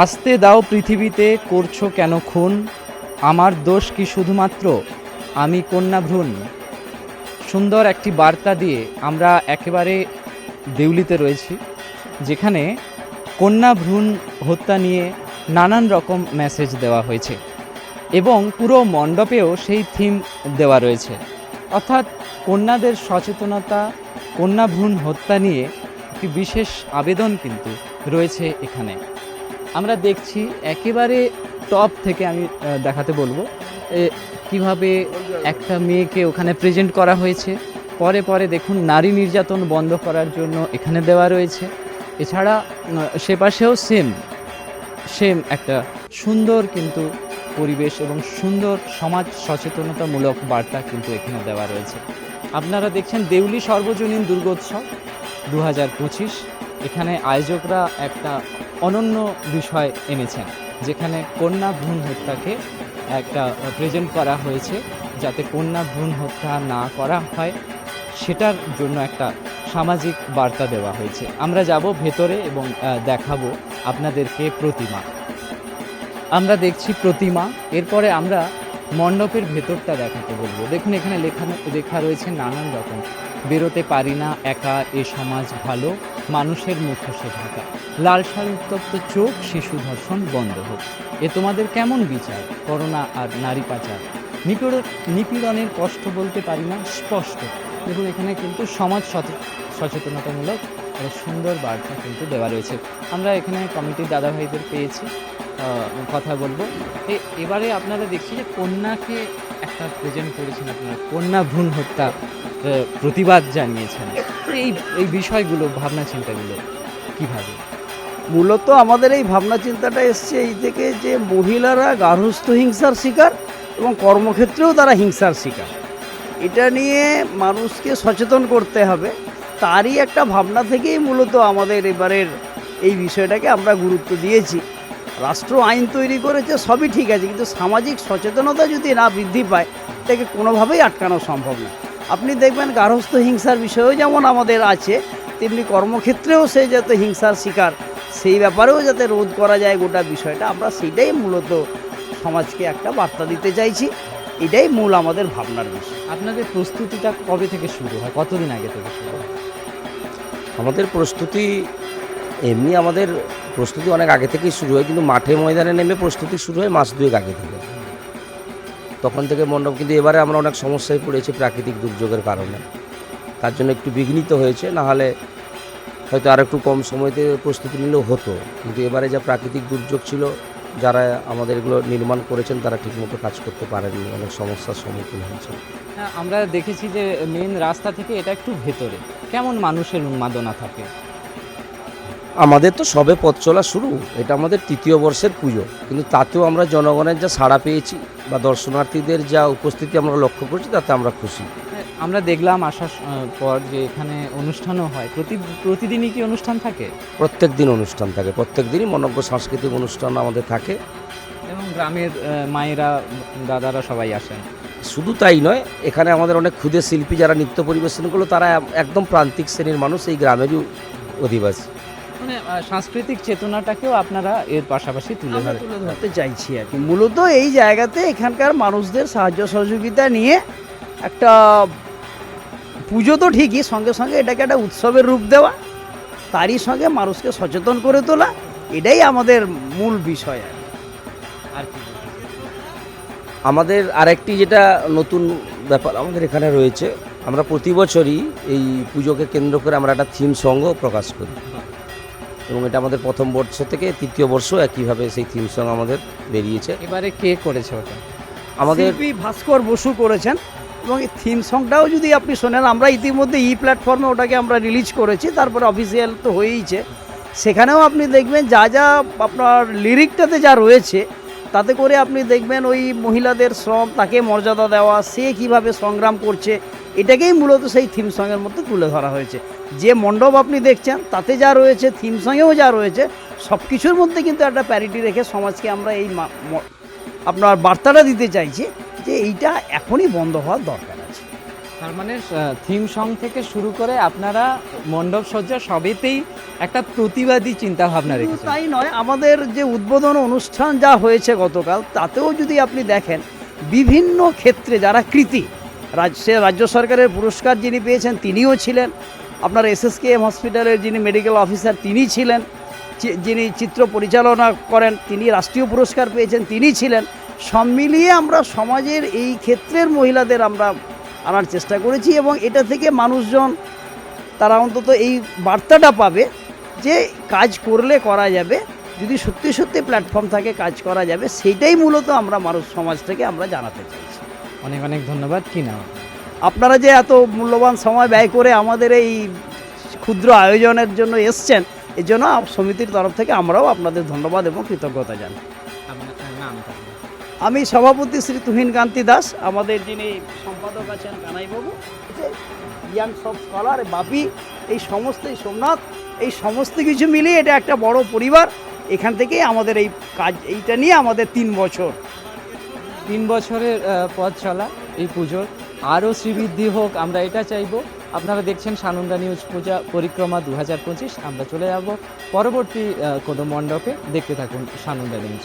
আসতে দাও পৃথিবীতে, করছ কেন খুন? আমার দোষ কি শুধুমাত্র? আমি কন্যা ভ্রূণ সুন্দর একটি বার্তা দিয়ে আমরা একেবারে দেউলিতে রয়েছি, যেখানে কন্যা ভ্রূণ হত্যা নিয়ে নানান রকম মেসেজ দেওয়া হয়েছে এবং পুরো মণ্ডপেও সেই থিম দেওয়া রয়েছে। অর্থাৎ কন্যাদের সচেতনতা কন্যা ভ্রূণ হত্যা নিয়ে একটি বিশেষ আবেদন কিন্তু রয়েছে এখানে। আমরা দেখছি একেবারে টপ থেকে আমি দেখাতে বলব। কীভাবে একটা মেয়েকে ওখানে প্রেজেন্ট করা হয়েছে। পরে পরে দেখুন, নারী নির্যাতন বন্ধ করার জন্য এখানে দেওয়া রয়েছে। এছাড়া সে পাশেও সেম সেম একটা সুন্দর কিন্তু পরিবেশ এবং সুন্দর সমাজ সচেতনতামূলক বার্তা কিন্তু এখানে দেওয়া রয়েছে। আপনারা দেখছেন দেউলি সর্বজনীন দুর্গোৎসব দু হাজার পঁচিশ। এখানে আয়োজকরা একটা অনন্য বিষয় এনেছেন, যেখানে কন্যা ভ্রূণ হত্যাকে একটা প্রেজেন্ট করা হয়েছে, যাতে কন্যা ভ্রূণ হত্যা না করা হয়, সেটার জন্য একটা সামাজিক বার্তা দেওয়া হয়েছে। আমরা যাব ভেতরে এবং দেখাবো আপনাদেরকে প্রতিমা। আমরা দেখছি প্রতিমা, এরপরে আমরা মণ্ডপের ভেতরটা দেখাতে বলব। দেখুন, এখানে লেখা লেখা রয়েছে নানান রকম বেরোতে পারি না, একা এ সমাজ ভালো, মানুষের মুখোশে ঢাকা। লাল সাল উত্তপ্ত চোখ, শিশু ধর্ষণ বন্ধ হোক। এ তোমাদের কেমন বিচার? করোনা আর নারী পাচার। নিপীড়, নিপীড়নের কষ্ট বলতে পারি না, স্পষ্ট। দেখুন, এখানে কিন্তু সমাজ সচে- সচেতনতামূলক সুন্দর বার্তা কিন্তু দেওয়া রয়েছে। আমরা এখানে কমিটির দাদা ভাইদের পেয়েছি। কথা বলব। এ- এবারে আপনারা দেখছি যে কন্যাকে একটা প্রেজেন্ট করেছেন আপনারা। কন্যা ভ্রূণ হত্যা প্রতিবাদ জানিয়েছেন। এই এই বিষয়গুলো ভাবনা চিন্তাগুলো কীভাবে? মূলত আমাদের এই ভাবনা চিন্তাটা এসছে এই থেকে যে মহিলারা গার্হস্থ্য হিংসার শিকার এবং কর্মক্ষেত্রেও তারা হিংসার শিকার। এটা নিয়ে মানুষকে সচেতন করতে হবে। তারই একটা ভাবনা থেকেই মূলত আমাদের এবারের এই বিষয়টাকে আমরা গুরুত্ব দিয়েছি। রাষ্ট্র আইন তৈরি করেছে সবই ঠিক আছে কিন্তু সামাজিক সচেতনতা যদি না বৃদ্ধি পায় এটাকে কোনোভাবেই আটকানো সম্ভব না। আপনি দেখবেন গার্হস্থ্য হিংসার বিষয়েও যেমন আমাদের আছে তেমনি কর্মক্ষেত্রেও সে যাতে হিংসার শিকার সেই ব্যাপারেও যাতে রোধ করা যায় গোটা বিষয়টা আমরা সেটাই মূলত সমাজকে একটা বার্তা দিতে চাইছি এটাই মূল আমাদের ভাবনার বিষয়। আপনাদের প্রস্তুতিটা কবে থেকে শুরু হয়? কতদিন আগে থেকে শুরু হয়? আমাদের প্রস্তুতি এমনি আমাদের প্রস্তুতি অনেক আগে থেকেই শুরু হয় কিন্তু মাঠে ময়দানে নেমে প্রস্তুতি শুরু হয় মাস দুয়েক আগে থেকে। তখন থেকে মণ্ডপ কিন্তু এবারে আমরা অনেক সমস্যায় পড়েছি প্রাকৃতিক দুর্যোগের কারণে। তার জন্য একটু বিঘ্নিত হয়েছে না হলে হয়তো আর একটু কম সময়তে প্রস্তুতি নিলেও হতো। কিন্তু এবারে যা প্রাকৃতিক দুর্যোগ ছিল যারা আমাদের এগুলো নির্মাণ করেছেন তারা ঠিকমতো কাজ করতে পারেননি অনেক সমস্যার সম্মুখীন হয়েছে হ্যাঁ, আমরা দেখেছি যে মেন রাস্তা থেকে এটা একটু ভেতরে। কেমন মানুষের উন্মাদনা থাকে? আমাদের তো সবে পথ চলা শুরু। এটা আমাদের তৃতীয় বর্ষের পুজো। কিন্তু তাতেও আমরা জনগণের যা সাড়া পেয়েছি বা দর্শনার্থীদের যা উপস্থিতি আমরা লক্ষ্য করছি তাতে আমরা খুশি। আমরা দেখলাম আসার পর যে এখানে অনুষ্ঠানও হয়। প্রতি প্রতিদিনই কি অনুষ্ঠান থাকে? প্রত্যেক দিন অনুষ্ঠান থাকে। প্রত্যেক দিনই মনজ্ঞ সাংস্কৃতিক অনুষ্ঠান আমাদের থাকে। এবং গ্রামের মায়েরা দাদারা সবাই আসেন। শুধু তাই নয় এখানে আমাদের অনেক ক্ষুদে শিল্পী যারা নৃত্য পরিবেশন করল তারা একদম প্রান্তিক শ্রেণির মানুষ এই গ্রামেরই অধিবাসী। মানে সাংস্কৃতিক চেতনাটাকেও আপনারা এর পাশাপাশি তুলে ধরে তুলে ধরতে চাইছি আর কি। মূলত এই জায়গাতে এখানকার মানুষদের সাহায্য সহযোগিতা নিয়ে একটা পুজো তো ঠিকই সঙ্গে সঙ্গে এটাকে একটা উৎসবের রূপ দেওয়া তারই সঙ্গে মানুষকে সচেতন করে তোলা এটাই আমাদের মূল বিষয় আর কি। আর কি আমাদের আরেকটি যেটা নতুন ব্যাপার আমাদের এখানে রয়েছে আমরা প্রতি বছরই এই পুজোকে কেন্দ্র করে আমরা একটা থিম সঙ্গ প্রকাশ করি। এবং এটা আমাদের প্রথম বর্ষ থেকে তৃতীয় বর্ষ একইভাবে সেই থিম সং আমাদের বেরিয়েছে। এবারে কে করেছে ওটা? আমাদের ভাস্কর বসু করেছেন এবং এই থিম সংটাও যদি আপনি শোনেন আমরা ইতিমধ্যে ই প্ল্যাটফর্মে ওটাকে আমরা রিলিজ করেছি তারপরে অফিসিয়াল তো হয়েইছে। সেখানেও আপনি দেখবেন যা যা আপনার লিরিকটাতে যা রয়েছে তাতে করে আপনি দেখবেন ওই মহিলাদের শ্রম তাকে মর্যাদা দেওয়া সে কীভাবে সংগ্রাম করছে এটাকেই মূলত সেই থিম সঙ্গের মধ্যে তুলে ধরা হয়েছে। যে মণ্ডপ আপনি দেখছেন তাতে যা রয়েছে থিম সঙ্গেও যা রয়েছে সব কিছুর মধ্যে কিন্তু একটা প্যারিটি রেখে সমাজকে আমরা এই আপনার বার্তাটা দিতে চাইছি যে এইটা এখনই বন্ধ হওয়ার দরকার আছে। তার মানে থিম সং থেকে শুরু করে আপনারা মণ্ডপ সজ্জা সবেতেই একটা প্রতিবাদী চিন্তা ভাবনা শুধু রেখেছেন। তাই নয় আমাদের যে উদ্বোধন অনুষ্ঠান যা হয়েছে গতকাল তাতেও যদি আপনি দেখেন বিভিন্ন ক্ষেত্রে যারা কৃতি সে রাজ্য সরকারের পুরস্কার যিনি পেয়েছেন, তিনিও ছিলেন। আপনার এসএসকেএম হসপিটালের যিনি মেডিকেল অফিসার তিনি ছিলেন। যিনি চিত্র পরিচালনা করেন, তিনি রাষ্ট্রীয় পুরস্কার পেয়েছেন, তিনি ছিলেন। সব মিলিয়ে আমরা সমাজের এই ক্ষেত্রের মহিলাদের আমরা আনার চেষ্টা করেছি এবং এটা থেকে মানুষজন, তারা অন্তত এই বার্তাটা পাবে যে কাজ করলে করা যাবে, যদি সত্যি সত্যি প্ল্যাটফর্ম থাকে, কাজ করা যাবে, সেইটাই মূলত আমরা মানুষ সমাজ থেকে আমরা জানাতে চাইছি অনেক অনেক ধন্যবাদ কি নাম? আপনারা যে এত মূল্যবান সময় ব্যয় করে আমাদের এই ক্ষুদ্র আয়োজনের জন্য এসছেন এর জন্য সমিতির তরফ থেকে আমরাও আপনাদের ধন্যবাদ এবং কৃতজ্ঞতা জানাই। আমি সভাপতি শ্রী তুহিন কান্তি দাস আমাদের যিনি সম্পাদক আছেন কানাইবাবু ইয়াং সব স্কলার বাপি এই সমস্ত এই সোমনাথ এই সমস্ত কিছু মিলিয়ে এটা একটা বড় পরিবার। এখান থেকেই আমাদের এই কাজ এইটা নিয়ে আমাদের তিন বছর। তিন বছরের পথ চলা এই পুজোর। আরও শ্রীবৃদ্ধি হোক, আমরা এটা চাইব। আপনারা দেখছেন সানন্দা নিউজ পূজা পরিক্রমা দু হাজার পঁচিশ। আমরা চলে যাব পরবর্তী কোনো মণ্ডপে। দেখতে থাকুন সানন্দা নিউজ।